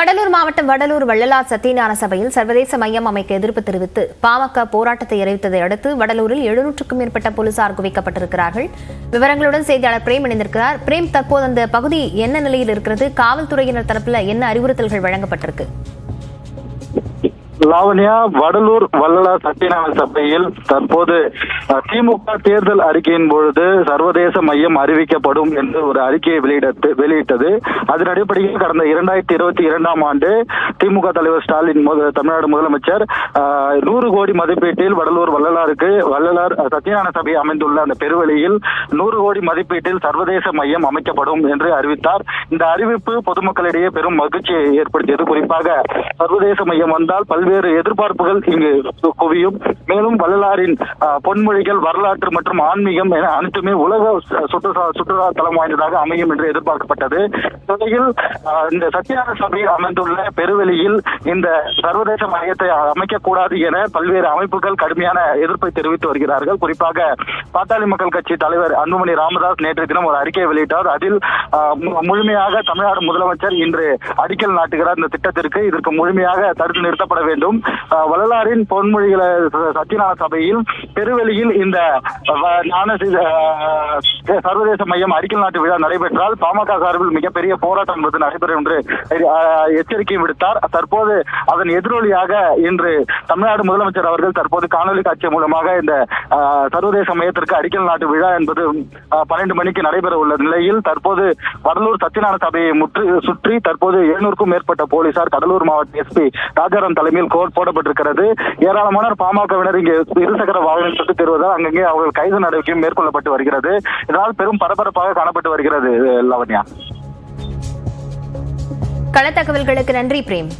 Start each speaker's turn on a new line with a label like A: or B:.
A: கடலூர் மாவட்டம் வடலூர் வள்ளலார் சத்தியநாத சபையில் சர்வதேச மையம் அமைக்க எதிர்ப்பு தெரிவித்து பாமக போராட்டத்தை அறிவித்ததை அடுத்து வடலூரில் எழுநூற்றுக்கும் மேற்பட்ட போலீசார் குவிக்கப்பட்டிருக்கிறார்கள். விவரங்களுடன் செய்தியாளர் பிரேம் இணைந்திருக்கிறார். பிரேம் தற்போது அந்த பகுதி என்ன நிலையில் இருக்கிறது? காவல்துறையினர் தரப்பில் என்ன அறிவுறுத்தல்கள் வழங்கப்பட்டிருக்கு?
B: லாவண்யா வடலூர் வள்ளலார் சத்தியநாராயண சபையில் தற்போது அஹ், திமுக தேர்தல் அறிக்கையின் பொழுது சர்வதேச மையம் அறிவிக்கப்படும் என்று ஒரு அறிக்கையை வெளியிட வெளியிட்டது. அதன் அடிப்படையில் கடந்த இரண்டாயிரத்தி இருபத்தி இரண்டாம் ஆண்டு திமுக தலைவர் ஸ்டாலின் தமிழ்நாடு முதலமைச்சர் நூறு கோடி மதிப்பீட்டில் வடலூர் வள்ளலாருக்கு வள்ளலார் அஹ், சத்தியநாராயண சபை அமைந்துள்ள அந்த பெருவெளியில் நூறு கோடி மதிப்பீட்டில் சர்வதேச மையம் அமைக்கப்படும் என்று அறிவித்தார். இந்த அறிவிப்பு பொதுமக்களிடையே பெரும் மகிழ்ச்சியை ஏற்படுத்தியது. குறிப்பாக சர்வதேச மையம் வந்தால் பல்வேறு எதிர்பார்ப்புகள் இங்கு குவியும். மேலும் வள்ளலாரின் பொன்மொழிகள் வரலாற்று மற்றும் ஆன்மீகம் என அனைத்துமே உலக சுற்றுலா சுற்றுலா தலம் வாய்ந்ததாக அமையும் என்று எதிர்பார்க்கப்பட்டது. நிலையில் இந்த சத்தியான சபை அமைந்துள்ள பெருவெளி வழியில் இந்த சர்வதேச மையத்தை அமைக்கக்கூடாது என பல்வேறு அமைப்புகள் கடுமையான எதிர்ப்பை தெரிவித்து வருகிறார்கள். குறிப்பாக பாட்டாளி மக்கள் கட்சி தலைவர் அன்புமணி ராமதாஸ் நேற்று தினம் ஒரு அறிக்கையை வெளியிட்டார். அதில் முழுமையாக தமிழ்நாடு முதலமைச்சர் இன்று அடிக்கல் நாட்டுகிறார். இந்த திட்டத்திற்கு இதற்கு முழுமையாக தடுத்து நிறுத்தப்பட வேண்டும். வள்ளலாரின் பொன்மொழிகளை சத்தியநாத சபையில் பெருவெளியில் இந்த ஞான சர்வதேச மையம் அடிக்கல் நாட்டு விழா நடைபெற்றால் பாமக சார்பில் மிகப்பெரிய போராட்டம் என்பது நடைபெறும் என்று எச்சரிக்கை விடுத்தார். தற்போது அதன் எதிரொலியாக இன்று தமிழ்நாடு முதலமைச்சர் அவர்கள் தற்போது காணொலி காட்சி மூலமாக இந்த சர்வதேச மையத்திற்கு அடிக்கல் நாட்டு விழா என்பது பன்னெண்டு மணிக்கு நடைபெற உள்ள நிலையில் தற்போது வடலூர் சத்தியநாராயண சபையை முற்று சுற்றி தற்போது எழுநூறுக்கும் மேற்பட்ட போலீசார் கடலூர் மாவட்ட எஸ்பி ராஜாராம் தலைமையில் கோட் போடப்பட்டிருக்கிறது. ஏராளமான பாமகவினர் இங்கே இருசக்கர வாகனம் சுட்டு தருவதால் அங்கங்கே அவர்கள் கைது நடவடிக்கையும் மேற்கொள்ளப்பட்டு வருகிறது. இதனால் பெரும் பரபரப்பாக காணப்பட்டு வருகிறது லவன்யா
A: கள தகவல்களுக்கு நன்றி பிரேம்.